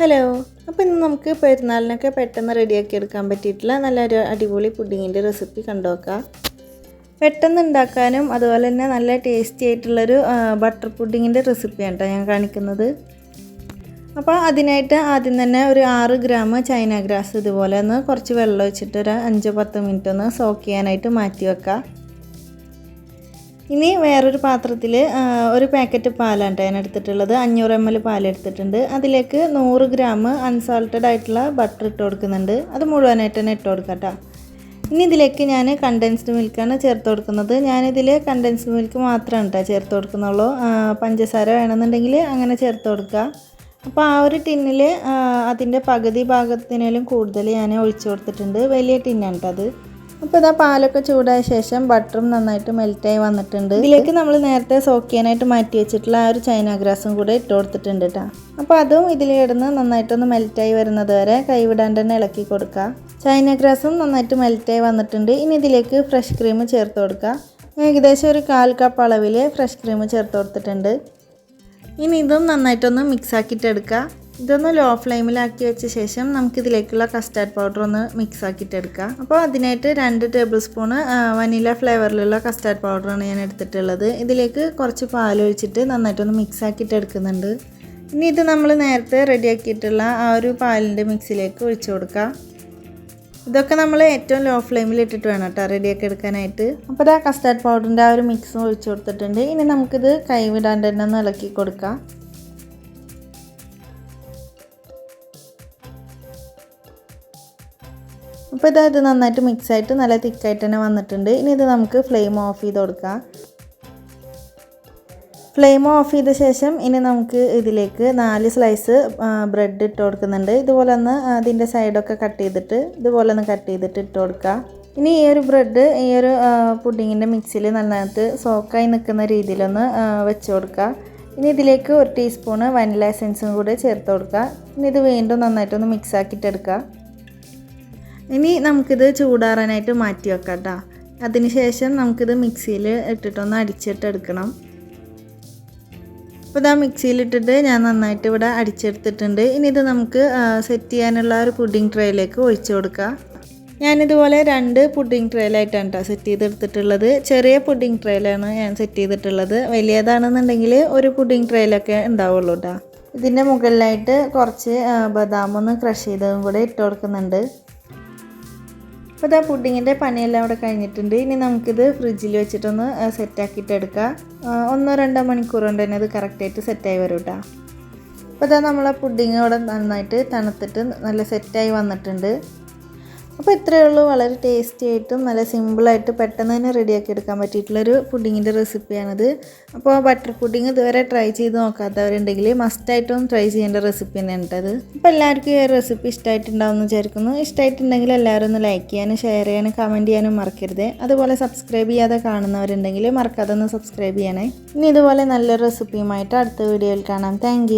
Hello അപ്പോൾ ഇന്ന് നമുക്ക് പെരുന്നാളിനൊക്കെ പെട്ടെന്ന് റെഡിയാക്കി എടുക്കാൻ പറ്റിയിട്ടുള്ള നല്ലൊരു അടിപൊളി പുഡിങ്ങിന്റെ റെസിപ്പി കണ്ടുനോക്കാം. പെട്ടെന്ന് ഉണ്ടാക്കാനും അതുപോലെ തന്നെ നല്ല ടേസ്റ്റി ആയിട്ടുള്ളൊരു ബട്ടർ പുഡിങ്ങിന്റെ റെസിപ്പിയാണ് കേട്ടോ ഞാൻ കാണിക്കുന്നത്. അപ്പോൾ അതിനായിട്ട് ആദ്യം തന്നെ ഒരു ആറ് ഗ്രാം ചൈന ഗ്രാസ് ഇതുപോലെ ഒന്ന് കുറച്ച് വെള്ളം വെച്ചിട്ട് ഒരു അഞ്ച് പത്ത് മിനിറ്റ് ഒന്ന് സോക്ക് ചെയ്യാനായിട്ട് മാറ്റി വെക്കാം ഇനി വേറൊരു പാത്രത്തിൽ ഒരു പാക്കറ്റ് പാലാണ് ഞാൻ എടുത്തിട്ടുള്ളത് അഞ്ഞൂറ് എം എൽ പാൽ എടുത്തിട്ടുണ്ട് അതിലേക്ക് നൂറ് ഗ്രാം അൺസാൾട്ടഡ് ആയിട്ടുള്ള ബട്ടർ ഇട്ട് കൊടുക്കുന്നുണ്ട്. അത് മുഴുവനായിട്ട് തന്നെ ഇട്ട് കൊടുക്കാം കേട്ടോ ഇനി ഇതിലേക്ക് ഞാൻ കണ്ടൻസ്ഡ് മിൽക്കാണ് ചേർത്ത് കൊടുക്കുന്നത്. ഞാനിതിൽ കണ്ടൻസ്ഡ് മിൽക്ക് മാത്രമാണ് കേട്ടോ ചേർത്ത് കൊടുക്കുന്നുള്ളൂ. പഞ്ചസാര വേണമെന്നുണ്ടെങ്കിൽ അങ്ങനെ ചേർത്ത് കൊടുക്കുക അപ്പോൾ ആ ഒരു ടിന്നിൽ അതിന്റെ പകുതി ഭാഗത്തിനേലും കൂടുതൽ ഞാൻ ഒഴിച്ചു കൊടുത്തിട്ടുണ്ട്. വലിയ ടിന്നാണ് കേട്ടോ അത് അപ്പോൾ ഇതാ പാലൊക്കെ ചൂടായ ശേഷം ബട്ടറും നന്നായിട്ട് മെൽറ്റായി വന്നിട്ടുണ്ട്. ഇതിലേക്ക് നമ്മൾ നേരത്തെ സോക്കിയാനായിട്ട് മാറ്റി വെച്ചിട്ടുള്ള ആ ഒരു ചൈന ഗ്രാസും കൂടെ ഇട്ട് കൊടുത്തിട്ടുണ്ട് കേട്ടോ അപ്പോൾ അതും ഇതിൽ കിടന്ന് നന്നായിട്ടൊന്ന് മെൽറ്റായി വരുന്നത് വരെ കൈവിടാണ്ട് തന്നെ ഇളക്കി കൊടുക്കുക ചൈന ഗ്രാസും നന്നായിട്ട് മെൽറ്റായി വന്നിട്ടുണ്ട്. ഇനി ഇതിലേക്ക് ഫ്രഷ് ക്രീം ചേർത്ത് കൊടുക്കുക ഏകദേശം ഒരു കാൽ കപ്പ് അളവിൽ ഫ്രഷ് ക്രീം ചേർത്ത് കൊടുത്തിട്ടുണ്ട്. ഇനി ഇതും നന്നായിട്ടൊന്ന് മിക്സ് ആക്കിയിട്ട് എടുക്കുക ഇതൊന്ന് ലോ ഫ്ലെയിമിലാക്കി വെച്ച ശേഷം നമുക്കിതിലേക്കുള്ള കസ്റ്റാർഡ് പൗഡർ ഒന്ന് മിക്സ് ആക്കിയിട്ടെടുക്കാം. അപ്പോൾ അതിനായിട്ട് രണ്ട് ടേബിൾ സ്പൂണ് വനില ഫ്ലേവറിലുള്ള കസ്റ്റാർഡ് പൗഡറാണ് ഞാൻ എടുത്തിട്ടുള്ളത്. ഇതിലേക്ക് കുറച്ച് പാൽ ഒഴിച്ചിട്ട് നന്നായിട്ടൊന്ന് മിക്സ് ആക്കിയിട്ട് എടുക്കുന്നുണ്ട് ഇനി ഇത് നമ്മൾ നേരത്തെ റെഡിയാക്കിയിട്ടുള്ള ആ ഒരു പാലിന്റെ മിക്സിലേക്ക് ഒഴിച്ചു കൊടുക്കാം. ഇതൊക്കെ നമ്മൾ ഏറ്റവും ലോ ഫ്ലെയിമിൽ ഇട്ടിട്ട് വേണം കേട്ടോ റെഡിയാക്കി എടുക്കാനായിട്ട്. അപ്പോൾ ആ കസ്റ്റാർഡ് പൗഡറിന്റെ ആ ഒരു മിക്സും ഒഴിച്ചു കൊടുത്തിട്ടുണ്ട്. ഇനി നമുക്കിത് കൈവിടാണ്ട് തന്നെ ഒന്ന് ഇളക്കി കൊടുക്കാം. അപ്പോൾ ഇതായത് ഇത് നന്നായിട്ട് മിക്സ് ആയിട്ട് നല്ല തിക്കായിട്ട് തന്നെ വന്നിട്ടുണ്ട്. ഇനി ഇത് നമുക്ക് ഫ്ലെയിം ഓഫ് ചെയ്ത് കൊടുക്കാം. ഫ്ലെയിം ഓഫ് ചെയ്ത ശേഷം ഇനി നമുക്ക് ഇതിലേക്ക് നാല് സ്ലൈസ് ബ്രെഡ് ഇട്ട് കൊടുക്കുന്നുണ്ട്. ഇതുപോലെ ഒന്ന് അതിന്റെ സൈഡൊക്കെ കട്ട് ചെയ്തിട്ട് ഇതുപോലെ ഒന്ന് കട്ട് ചെയ്തിട്ട് ഇട്ട് കൊടുക്കുക ഇനി ഈ ഒരു ബ്രെഡ് ഈ ഒരു പുഡിങ്ങിന്റെ മിക്സിയിൽ നന്നായിട്ട് സോക്കായി നിൽക്കുന്ന രീതിയിലൊന്ന് വെച്ച് കൊടുക്കുക ഇനി ഇതിലേക്ക് ഒരു ടീസ്പൂണ് വനില എസൻസും കൂടെ ചേർത്ത് കൊടുക്കുക ഇനി ഇത് വീണ്ടും നന്നായിട്ടൊന്ന് മിക്സ് ആക്കിയിട്ട് എടുക്കുക ഇനി നമുക്കിത് ചൂടാറാനായിട്ട് മാറ്റി വെക്കാം കേട്ടോ അതിനുശേഷം നമുക്കിത് മിക്സിയിൽ ഇട്ടിട്ടൊന്ന് അടിച്ചിട്ടെടുക്കണം അപ്പോൾ ഇതാ മിക്സിയിലിട്ടിട്ട് ഞാൻ നന്നായിട്ട് ഇവിടെ അടിച്ചെടുത്തിട്ടുണ്ട്. ഇനി ഇത് നമുക്ക് സെറ്റ് ചെയ്യാനുള്ള ഒരു പുഡിംഗ് ട്രേയിലേക്ക് ഒഴിച്ചു കൊടുക്കാം. ഞാനിതുപോലെ രണ്ട് പുഡിംഗ് ട്രേയിലായിട്ടാണ് കേട്ടോ സെറ്റ് ചെയ്തെടുത്തിട്ടുള്ളത്. ചെറിയ പുഡിംഗ് ട്രേയിലാണ് ഞാൻ സെറ്റ് ചെയ്തിട്ടുള്ളത്. വലിയതാണെന്നുണ്ടെങ്കിൽ ഒരു പുഡിംഗ് ട്രേയിലൊക്കെ ഉണ്ടാവുള്ളൂ കേട്ടോ ഇതിന്റെ മുകളിലായിട്ട് കുറച്ച് ബദാമൊന്ന് ക്രഷ് ചെയ്തതും കൂടെ ഇട്ട് കൊടുക്കുന്നുണ്ട്. അപ്പോൾ ഇതാ പുഡിങ്ങിന്റെ പണിയെല്ലാം അവിടെ കഴിഞ്ഞിട്ടുണ്ട്. ഇനി നമുക്കിത് ഫ്രിഡ്ജിൽ വെച്ചിട്ടൊന്ന് സെറ്റാക്കിയിട്ട് എടുക്കാം. ഒന്നോ രണ്ടോ മണിക്കൂർ കൊണ്ട് തന്നെ അത് കറക്റ്റായിട്ട് സെറ്റായി വരും കേട്ടോ അപ്പോൾ ഇതാ നമ്മളെ പുഡിങ് നന്നായിട്ട് തണുത്തിട്ട് നല്ല സെറ്റായി വന്നിട്ടുണ്ട്. അപ്പോൾ ഇത്രയേ ഉള്ളൂ. വളരെ ടേസ്റ്റി ആയിട്ടും നല്ല സിമ്പിളായിട്ട് പെട്ടെന്ന് തന്നെ റെഡിയാക്കി എടുക്കാൻ പറ്റിയിട്ടുള്ളൊരു പുഡിങ്ങിന്റെ റെസിപ്പിയാണിത് അപ്പോൾ ബട്ടർ പുഡിങ് ഇതുവരെ ട്രൈ ചെയ്ത് നോക്കാത്തവരുണ്ടെങ്കിൽ മസ്റ്റായിട്ടും ട്രൈ ചെയ്യേണ്ട റെസിപ്പി തന്നെയാണ് കേട്ടത് അപ്പോൾ എല്ലാവർക്കും ഈ റെസിപ്പി ഇഷ്ടമായിട്ടുണ്ടാവുമെന്ന് വിചാരിക്കുന്നു. ഇഷ്ടമായിട്ടുണ്ടെങ്കിൽ എല്ലാവരും ഒന്ന് ലൈക്ക് ചെയ്യാനും ഷെയർ ചെയ്യാനും കമന്റ് ചെയ്യാനും മറക്കരുത്. അതുപോലെ സബ്സ്ക്രൈബ് ചെയ്യാതെ കാണുന്നവരുണ്ടെങ്കിൽ മറക്കാതെ ഒന്ന് സബ്സ്ക്രൈബ് ചെയ്യണേ. ഇനി ഇതുപോലെ നല്ലൊരു റെസിപ്പിയുമായിട്ട് അടുത്ത വീഡിയോയിൽ കാണാം. താങ്ക്